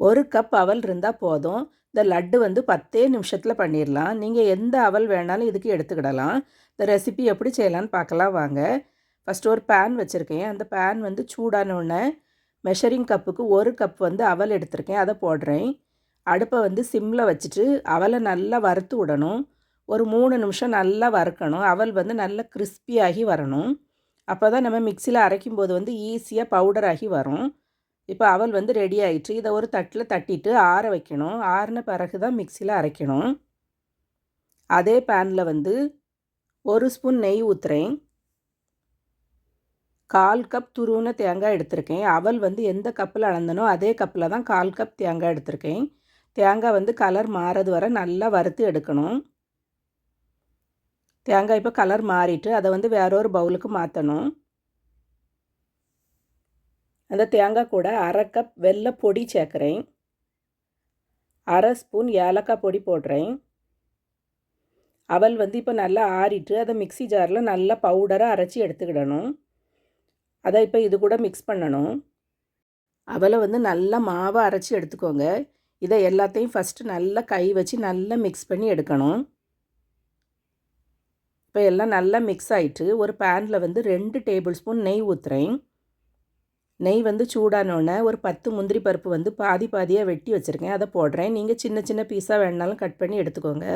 ஒரு கப் அவல் இருந்தால் போதும். இந்த லட்டு வந்து பத்தே நிமிஷத்தில் பண்ணிடலாம் நீங்கள் எந்த அவல் வேணாலும் இதுக்கு எடுத்துக்கிடலாம். இந்த ரெசிபி எப்படி செய்யலான்னு பார்க்கலாம் வாங்க. ஃபஸ்ட்டு ஒரு பேன் வச்சுருக்கேன். அந்த பேன் வந்து சூடான உடனே மெஷரிங் கப்புக்கு ஒரு கப் வந்து அவல் எடுத்திருக்கேன். அதை போடுறேன். அடுப்பை வந்து சிம்மில் வச்சுட்டு அவலை நல்லா வறுத்து விடணும். ஒரு மூணு நிமிஷம் நல்லா வறுக்கணும். அவல் வந்து நல்லா கிறிஸ்பியாகி வரணும். அப்போ தான் நம்ம மிக்சியில் அரைக்கும் போது வந்து ஈஸியாக பவுடர் ஆகி வரும். இப்போ அவல் வந்து ரெடி ஆயிடுச்சு இதை ஒரு தட்டில் தட்டிட்டு ஆற வைக்கணும். ஆறின பிறகு தான் மிக்சியில் அரைக்கணும். அதே பேனில் வந்து ஒரு ஸ்பூன் நெய் ஊற்றுறேன் கால் கப் துருவின தேங்காய் எடுத்திருக்கேன். அவல் வந்து எந்த கப்பில் அளந்தனோ அதே கப்பில் தான் கால் கப் தேங்காய் எடுத்திருக்கேன். தேங்காய் வந்து கலர் மாறது வர நல்லா வறுத்து எடுக்கணும். தேங்காய் இப்போ கலர் மாறிட்டு அதை வந்து வேற ஒரு பவுலுக்கு மாற்றணும் அந்த தேங்காய் கூட அரை கப் வெள்ளை பொடி சேர்க்குறேன். அரை ஸ்பூன் ஏலக்காய் பொடி போடுறேன். அவல் வந்து இப்போ நல்லா ஆறிட்டு அதை மிக்சி ஜாரில் நல்லா பவுடராக அரைச்சி எடுத்துக்கிடணும். அதை இப்போ இது கூட மிக்ஸ் பண்ணணும். அவலை வந்து நல்லா மாவாக அரைச்சி எடுத்துக்கோங்க. இதை எல்லாத்தையும் ஃபஸ்ட்டு நல்லா கை வச்சு நல்லா மிக்ஸ் பண்ணி எடுக்கணும். இப்போ எல்லாம் நல்லா மிக்ஸ் ஆகிட்டு ஒரு பேனில் வந்து ரெண்டு டேபிள் ஸ்பூன் நெய் ஊற்றுறேன் நெய் வந்து சூடானோடனே ஒரு பத்து முந்திரி பருப்பு வந்து பாதி பாதியாக வெட்டி வச்சுருக்கேன். அதை போடுறேன். நீங்கள் சின்ன சின்ன பீஸாக வேணாலும் கட் பண்ணி எடுத்துக்கோங்க.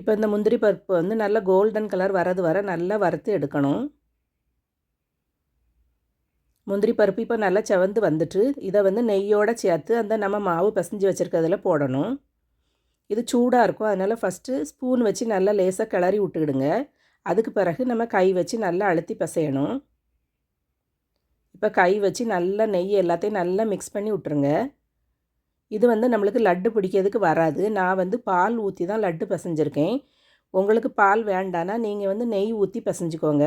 இப்போ இந்த முந்திரி பருப்பு வந்து நல்லா கோல்டன் கலர் வரது வர நல்லா வறுத்து எடுக்கணும். முந்திரி பருப்பு இப்போ நல்லா செவந்து வந்துட்டு இதை வந்து நெய்யோடு சேர்த்து அந்த நம்ம மாவு பசைஞ்சு வச்சுருக்கிறதுல போடணும். இது சூடாக இருக்கும். அதனால் ஃபஸ்ட்டு ஸ்பூன் வச்சு நல்லா லேசாக கிளறி விட்டுக்கிடுங்க அதுக்கு பிறகு நம்ம கை வச்சு நல்லா அழுத்தி பசையணும். இப்போ கை வச்சு நல்லா நெய் எல்லாத்தையும் நல்லா மிக்ஸ் பண்ணி விட்ருங்க இது வந்து நம்மளுக்கு லட்டு பிடிக்கிறதுக்கு வராது. நான் வந்து பால் ஊற்றி தான் லட்டு பசைஞ்சிருக்கேன். உங்களுக்கு பால் வேண்டானா நீங்கள் வந்து நெய் ஊற்றி பசைஞ்சுக்கோங்க.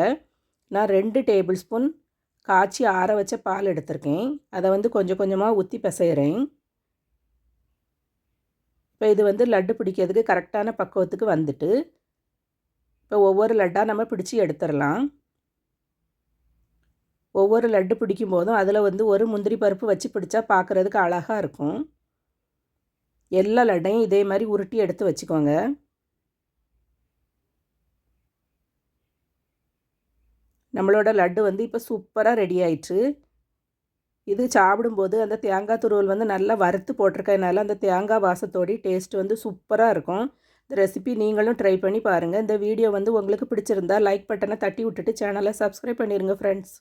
நான் ரெண்டு டேபிள் ஸ்பூன் காய்ச்சி ஆற வச்ச பால் எடுத்திருக்கேன். அதை வந்து கொஞ்சம் கொஞ்சமாக ஊற்றி பிசைகிறேன் இப்போ இது வந்து லட்டு பிடிக்கிறதுக்கு கரெக்டான பக்குவத்துக்கு வந்துட்டு இப்போ ஒவ்வொரு லட்டாக நம்ம பிடிச்சி எடுத்துடலாம் ஒவ்வொரு லட்டு பிடிக்கும் போதும் அதில் வந்து ஒரு முந்திரி பருப்பு வச்சு பிடிச்சா பார்க்குறதுக்கு அழகாக இருக்கும். எல்லா லட்டையும் இதே மாதிரி உருட்டி எடுத்து வச்சுக்கோங்க. நம்மளோட லட்டு வந்து இப்போ சூப்பராக ரெடி ஆயிடுச்சு இது சாப்பிடும்போது அந்த தேங்காய் துருவல் வந்து நல்லா வறுத்து போட்டிருக்கனால அந்த தேங்காய் வாசத்தோடி டேஸ்ட் வந்து சூப்பராக இருக்கும். இந்த ரெசிபி நீங்களும் ட்ரை பண்ணி பாருங்கள் இந்த வீடியோ வந்து உங்களுக்கு பிடிச்சிருந்தா லைக் பட்டனை தட்டி விட்டுட்டு சேனலை சப்ஸ்கிரைப் பண்ணிடுங்க ஃப்ரெண்ட்ஸ்